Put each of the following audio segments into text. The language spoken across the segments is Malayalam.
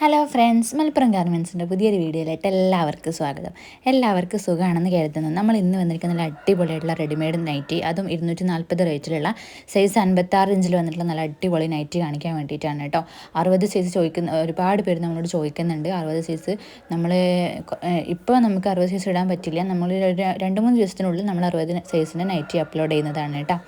ഹലോ ഫ്രണ്ട്സ് മലപ്പുറം ഗാർമെൻസിന്റെ പുതിയൊരു വീഡിയോയിലായിട്ട് എല്ലാവർക്കും സ്വാഗതം. എല്ലാവർക്കും സുഖമാണെന്ന് കരുതുന്നു. നമ്മൾ ഇന്ന് വന്നിരിക്കുന്ന നല്ല അടിപൊളിയായിട്ടുള്ള റെഡിമെയ്ഡ് നൈറ്റി അതും ഇരുന്നൂറ്റി നാൽപ്പത് റേറ്റിലുള്ള സൈസ് അൻപത്താറ് ഇഞ്ചിൽ വന്നിട്ടുള്ള നല്ല അടിപൊളി നൈറ്റി കാണിക്കാൻ വേണ്ടിയിട്ടാണ് കേട്ടോ. അറുപത് സൈസ് ചോദിക്കുന്ന ഒരുപാട് പേര് നമ്മളോട് ചോദിക്കുന്നുണ്ട്. അറുപത് സൈസ് നമ്മൾ ഇപ്പോൾ നമുക്ക് അറുപത് സൈസ് ഇടാൻ പറ്റില്ല. നമ്മൾ രണ്ട് മൂന്ന് ദിവസത്തിനുള്ളിൽ നമ്മൾ അറുപത് സൈസിന്റെ നൈറ്റി അപ്ലോഡ് ചെയ്യുന്നതാണ് കേട്ടോ.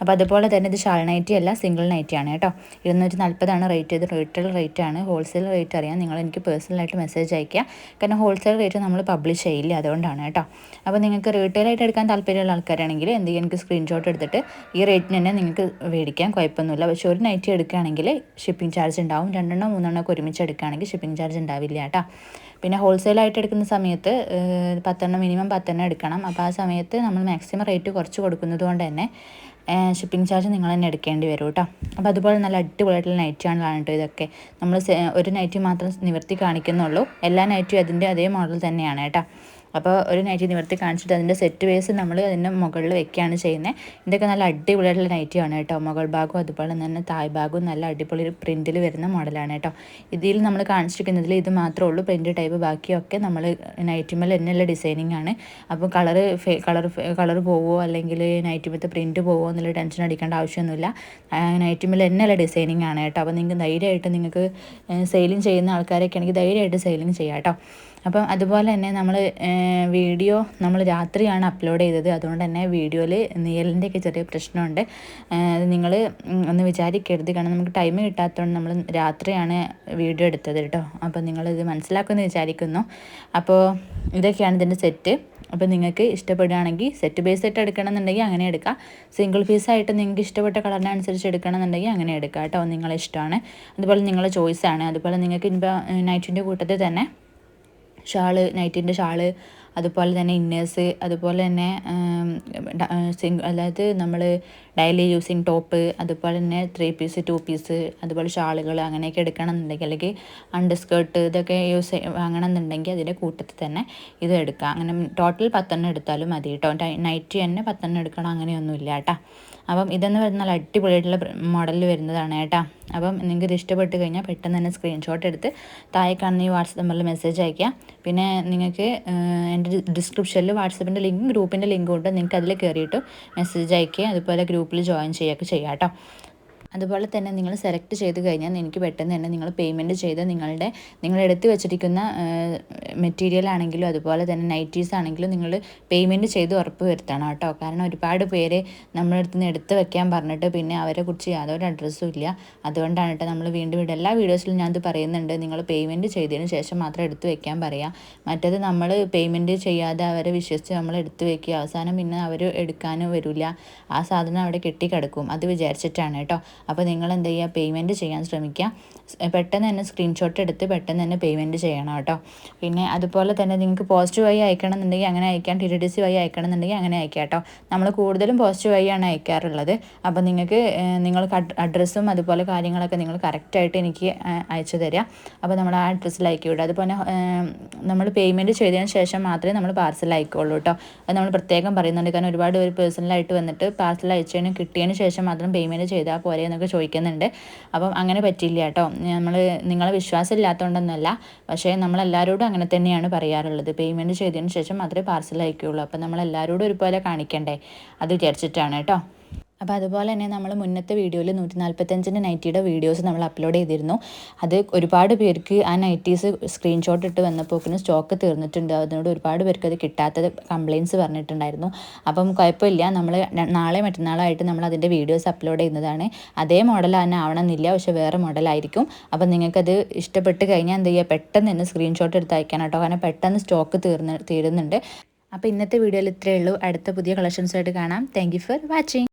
അപ്പോൾ അതുപോലെ തന്നെ ഇത് ഷാൾ നൈറ്റി അല്ല സിംഗിൾ നൈറ്റി ആണ് കേട്ടോ. ഇരുന്നൂറ്റി നാൽപ്പതാണ് റേറ്റ് ഇത് റീറ്റെയിൽ റേറ്റ് ആണ്. ഹോൾസെയിൽ റേറ്റ് അറിയാം. നിങ്ങൾ എനിക്ക് പേഴ്സണലായിട്ട് മെസ്സേജ് അയയ്ക്കുക. കാരണം ഹോൾസെയിൽ റേറ്റ് നമ്മൾ പബ്ലിഷ് ചെയ്യില്ല അതുകൊണ്ടാണ് കേട്ടോ. അപ്പോൾ നിങ്ങൾക്ക് റീറ്റെയിലായിട്ട് എടുക്കാൻ താല്പര്യമുള്ള ആൾക്കാരാണെങ്കിൽ എന്ത് എനിക്ക് സ്ക്രീൻഷോട്ട് എടുത്തിട്ട് ഈ റേറ്റിന് തന്നെ നിങ്ങൾക്ക് മേടിക്കാം കുഴപ്പമൊന്നുമില്ല. പക്ഷേ ഒരു നൈറ്റി എടുക്കുകയാണെങ്കിൽ ഷിപ്പിംഗ് ചാർജ് ഉണ്ടാവും. രണ്ടെണ്ണം മൂന്നെണ്ണം ഒക്കെ ഒരുമിച്ച് എടുക്കുകയാണെങ്കിൽ ഷിപ്പിംഗ് ചാർജ് ഉണ്ടാവില്ല കേട്ടോ. പിന്നെ ഹോൾസെയിലായിട്ട് എടുക്കുന്ന സമയത്ത് പത്തെണ്ണം മിനിമം പത്തെണ്ണം എടുക്കണം. അപ്പോൾ ആ സമയത്ത് നമ്മൾ മാക്സിമം റേറ്റ് കുറച്ച് കൊടുക്കുന്നത് കൊണ്ട് തന്നെ ഷിപ്പിംഗ് ചാർജ് നിങ്ങൾ തന്നെ എടുക്കേണ്ടി വരും കേട്ടോ അപ്പോൾ അതുപോലെ നല്ല അടിപൊളിയായിട്ടുള്ള നൈറ്റിയാണ് കേട്ടോ ഇതൊക്കെ നമ്മൾ ഒരു നൈറ്റി മാത്രം നിവർത്തി കാണിക്കുന്നുള്ളൂ. എല്ലാ നൈറ്റും അതിന്റെ അതേ മോഡൽ തന്നെയാണ് കേട്ടോ. അപ്പോൾ ഒരു നൈറ്റി നിവർത്തി കാണിച്ചിട്ട് അതിന്റെ സെറ്റ് വേസ് നമ്മൾ അതിന്റെ മുകളിൽ വെക്കുകയാണ് ചെയ്യുന്നത് ഇതൊക്കെ നല്ല അടിപൊളിയായിട്ടുള്ള നൈറ്റിയാണ് കേട്ടോ. മുകൾ ഭാഗവും അതുപോലെ തന്നെ തായ് ഭാഗവും നല്ല അടിപൊളി പ്രിന്റിൽ വരുന്ന മോഡലാണ് കേട്ടോ. ഇതിൽ നമ്മൾ കാണിച്ചിരിക്കുന്നതിൽ ഇത് മാത്രമേ ഉള്ളൂ. പ്രിന്റ് ടൈപ്പ് ബാക്കിയൊക്കെ നമ്മൾ നൈറ്റിമേൽ തന്നെയുള്ള ഡിസൈനിങ് ആണ്. അപ്പോൾ കളർ കളർ കളർ പോവോ അല്ലെങ്കിൽ നൈറ്റിമത്തെ പ്രിന്റ് പോവോ എന്നുള്ള ടെൻഷൻ അടിക്കേണ്ട ആവശ്യമൊന്നുമില്ല. നൈറ്റിമേൽ തന്നെയുള്ള ഡിസൈനിങ് ആണ് കേട്ടോ. അപ്പോൾ നിങ്ങൾക്ക് ധൈര്യമായിട്ട് നിങ്ങൾക്ക് സെയിലിംഗ് ചെയ്യുന്ന ആൾക്കാരൊക്കെ ആണെങ്കിൽ ധൈര്യമായിട്ട് സെയിലിംഗ് ചെയ്യാം കേട്ടോ. അപ്പം അതുപോലെ തന്നെ നമ്മൾ വീഡിയോ നമ്മൾ രാത്രിയാണ് അപ്ലോഡ് ചെയ്തത്. അതുകൊണ്ട് തന്നെ വീഡിയോയിൽ നീലിന്റെയൊക്കെ ചെറിയ പ്രശ്നമുണ്ട്. നിങ്ങൾ ഒന്ന് വിചാരിക്കരുത്. കാരണം നമുക്ക് ടൈം കിട്ടാത്തതുകൊണ്ട് നമ്മൾ രാത്രിയാണ് വീഡിയോ എടുത്തത് കേട്ടോ. അപ്പോൾ നിങ്ങളിത് മനസ്സിലാക്കുമെന്ന് വിചാരിക്കുന്നു. അപ്പോൾ ഇതൊക്കെയാണ് ഇതിന്റെ സെറ്റ് അപ്പോൾ നിങ്ങൾക്ക് ഇഷ്ടപ്പെടുകയാണെങ്കിൽ സെറ്റ് ബേസ് സെറ്റ് എടുക്കണമെന്നുണ്ടെങ്കിൽ അങ്ങനെ എടുക്കാം. സിംഗിൾ പീസായിട്ട് നിങ്ങൾക്ക് ഇഷ്ടപ്പെട്ട കളറിനനുസരിച്ച് എടുക്കണമെന്നുണ്ടെങ്കിൽ അങ്ങനെ എടുക്കാം കേട്ടോ. നിങ്ങളെ ഇഷ്ടമാണ്. അതുപോലെ നിങ്ങളെ ചോയ്സാണ് അതുപോലെ നിങ്ങൾക്ക് ഇനിയിപ്പോൾ നൈറ്റിന്റെ കൂട്ടത്തിൽ തന്നെ ഷാൾ നൈറ്റിന്റെ ഷാൾ അതുപോലെ തന്നെ ഇന്നേഴ്സ് അതുപോലെ തന്നെ അതായത് നമ്മൾ ഡെയിലി യൂസിങ് ടോപ്പ് അതുപോലെ തന്നെ ത്രീ പീസ് ടു പീസ് അതുപോലെ ഷാളുകൾ അങ്ങനെയൊക്കെ എടുക്കണമെന്നുണ്ടെങ്കിൽ അല്ലെങ്കിൽ അണ്ടർ സ്കേർട്ട് ഇതൊക്കെ യൂസ് വാങ്ങണമെന്നുണ്ടെങ്കിൽ അതിന്റെ കൂട്ടത്തിൽ തന്നെ ഇത് എടുക്കാം. അങ്ങനെ ടോട്ടൽ പത്തെണ്ണം എടുത്താലും മതി കേട്ടോ. നൈറ്റ് തന്നെ പത്തെണ്ണം എടുക്കണം. അങ്ങനെയൊന്നുമില്ല കേട്ടോ. അപ്പം ഇതെന്ന് പറഞ്ഞാൽ അടിപൊളിയായിട്ടുള്ള മോഡലിൽ വരുന്നതാണ് കേട്ടോ. അപ്പം നിങ്ങൾക്ക് ഇത് ഇഷ്ടപ്പെട്ട് കഴിഞ്ഞാൽ പെട്ടെന്ന് തന്നെ സ്ക്രീൻഷോട്ട് എടുത്ത് താഴെ കാണുന്ന ഈ വാട്സപ്പ് നമ്പറിൽ മെസ്സേജ് അയക്കുക പിന്നെ നിങ്ങൾക്ക് എന്റെ ഡിസ്ക്രിപ്ഷനിൽ വാട്സപ്പിന്റെ ലിങ്ക് ഗ്രൂപ്പിന്റെ ലിങ്കും ഉണ്ട്. നിങ്ങൾക്ക് അതിൽ കയറിയിട്ട് മെസ്സേജ് അയക്കുക അതുപോലെ ഗ്രൂപ്പിൽ ജോയിൻ ചെയ്യുകയൊക്കെ ചെയ്യാം കേട്ടോ. അതുപോലെ തന്നെ നിങ്ങൾ സെലക്ട് ചെയ്ത് കഴിഞ്ഞാൽ എനിക്ക് പെട്ടെന്ന് തന്നെ നിങ്ങൾ പേയ്മെന്റ് ചെയ്ത് നിങ്ങളുടെ നിങ്ങൾ എടുത്ത് വെച്ചിരിക്കുന്ന മെറ്റീരിയൽ ആണെങ്കിലും അതുപോലെ തന്നെ നൈറ്റീസ് ആണെങ്കിലും നിങ്ങൾ പേയ്മെന്റ് ചെയ്ത് ഉറപ്പ് വരുത്തണം കേട്ടോ. കാരണം ഒരുപാട് പേര് നമ്മുടെ അടുത്ത് നിന്ന് എടുത്ത് വെക്കാൻ പറഞ്ഞിട്ട് പിന്നെ അവരെ കുറിച്ച് യാതൊരു അഡ്രസ്സും ഇല്ല. അതുകൊണ്ടാണ് കേട്ടോ നമ്മൾ വീണ്ടും വീണ്ടും എല്ലാ വീഡിയോസിലും ഞാനത് പറയുന്നുണ്ട്. നിങ്ങൾ പേയ്മെന്റ് ചെയ്തതിന് ശേഷം മാത്രം എടുത്ത് വെക്കാൻ പറയാം. മറ്റേത് നമ്മൾ പേയ്മെന്റ് ചെയ്യാതെ അവരെ വിശ്വസിച്ച് നമ്മൾ എടുത്ത് വെക്കുക. അവസാനം പിന്നെ അവർ എടുക്കാനും വരില്ല ആ സാധനം അവിടെ കെട്ടിക്കിടക്കും. അത് വിചാരിച്ചിട്ടാണ് കേട്ടോ. അപ്പോൾ നിങ്ങൾ എന്ത് ചെയ്യുക പേയ്മെന്റ് ചെയ്യാൻ ശ്രമിക്കുക പെട്ടെന്ന് തന്നെ സ്ക്രീൻഷോട്ട് എടുത്ത് പെട്ടെന്ന് തന്നെ പേയ്മെന്റ് ചെയ്യണം കേട്ടോ. പിന്നെ അതുപോലെ തന്നെ നിങ്ങൾക്ക് പോസിറ്റീവ് വഴി അയക്കണം എന്നുണ്ടെങ്കിൽ അങ്ങനെ അയക്കാം. ടി ഡി സി വഴി അയക്കണം എന്നുണ്ടെങ്കിൽ അങ്ങനെ അയക്കാം കേട്ടോ. നമ്മൾ കൂടുതലും പോസിറ്റീവ് വഴിയാണ് അയക്കാറുള്ളത്. അപ്പോൾ നിങ്ങൾക്ക് നിങ്ങൾക്ക് അഡ്രസ്സും അതുപോലെ കാര്യങ്ങളൊക്കെ നിങ്ങൾ കറക്റ്റായിട്ട് എനിക്ക് അയച്ചു തരിക അപ്പോൾ നമ്മൾ ആ അഡ്രസ്സിൽ അയക്കി. വിടുക അതുപോലെ നമ്മൾ പേയ്മെന്റ് ചെയ്തതിന് ശേഷം മാത്രമേ നമ്മൾ പാർസൽ അയക്കുള്ളൂ കേട്ടോ. അത് നമ്മൾ പ്രത്യേകം പറയുന്നുണ്ട്. കാരണം ഒരുപാട് പേര് പേഴ്സണലായിട്ട് വന്നിട്ട് പാർസൽ അയച്ചതിന് കിട്ടിയതിന് ശേഷം മാത്രം പേയ്മെന്റ് ചെയ്താൽ പോരെ എന്നൊക്കെ ചോദിക്കുന്നുണ്ട്. അപ്പം അങ്ങനെ പറ്റില്ല കേട്ടോ. നമ്മൾ നിങ്ങളെ വിശ്വാസം ഇല്ലാത്തതുകൊണ്ടൊന്നുമല്ല പക്ഷേ നമ്മളെല്ലാവരോടും അങ്ങനെ തന്നെയാണ് പറയാറുള്ളത്. പേയ്മെന്റ് ചെയ്തതിന് ശേഷം മാത്രമേ പാർസൽ അയക്കുകയുള്ളൂ. അപ്പം നമ്മളെല്ലാവരോടും ഒരുപോലെ കാണിക്കണ്ടേ? അത് വിചാരിച്ചിട്ടാണ് കേട്ടോ. അപ്പോൾ അതുപോലെ തന്നെ നമ്മൾ മുന്നത്തെ വീഡിയോയിൽ നൂറ്റി നാൽപ്പത്തഞ്ചിന്റെ നൈറ്റിയുടെ വീഡിയോസ് നമ്മൾ അപ്ലോഡ് ചെയ്തിരുന്നു. അത് ഒരുപാട് പേർക്ക് ആ നൈറ്റീസ് സ്ക്രീൻഷോട്ട് ഇട്ട് വന്നപ്പോക്കിന് സ്റ്റോക്ക് തീർന്നിട്ടുണ്ട്. അതിനോട് ഒരുപാട് പേർക്ക് അത് കിട്ടാത്തത് കംപ്ലയിൻസ് പറഞ്ഞിട്ടുണ്ടായിരുന്നു. അപ്പം കുഴപ്പമില്ല. നമ്മൾ നാളെ മറ്റന്നാളായിട്ട് നമ്മൾ അതിന്റെ വീഡിയോസ് അപ്ലോഡ് ചെയ്യുന്നതാണ്. അതേ മോഡൽ തന്നെ ആവണമെന്നില്ല. പക്ഷെ വേറെ മോഡലായിരിക്കും അപ്പം നിങ്ങൾക്കത് ഇഷ്ടപ്പെട്ട് കഴിഞ്ഞാൽ എന്ത് ചെയ്യുക? പെട്ടെന്ന് തന്നെ സ്ക്രീൻഷോട്ട് എടുത്ത് അയക്കാൻ കേട്ടോ. കാരണം പെട്ടെന്ന് സ്റ്റോക്ക് തീർന്ന് തീരുന്നുണ്ട്. അപ്പോൾ ഇന്നത്തെ വീഡിയോയിൽ ഇത്രയേ ഉള്ളൂ. അടുത്ത പുതിയ കളക്ഷൻസായിട്ട് കാണാം. Thank for watching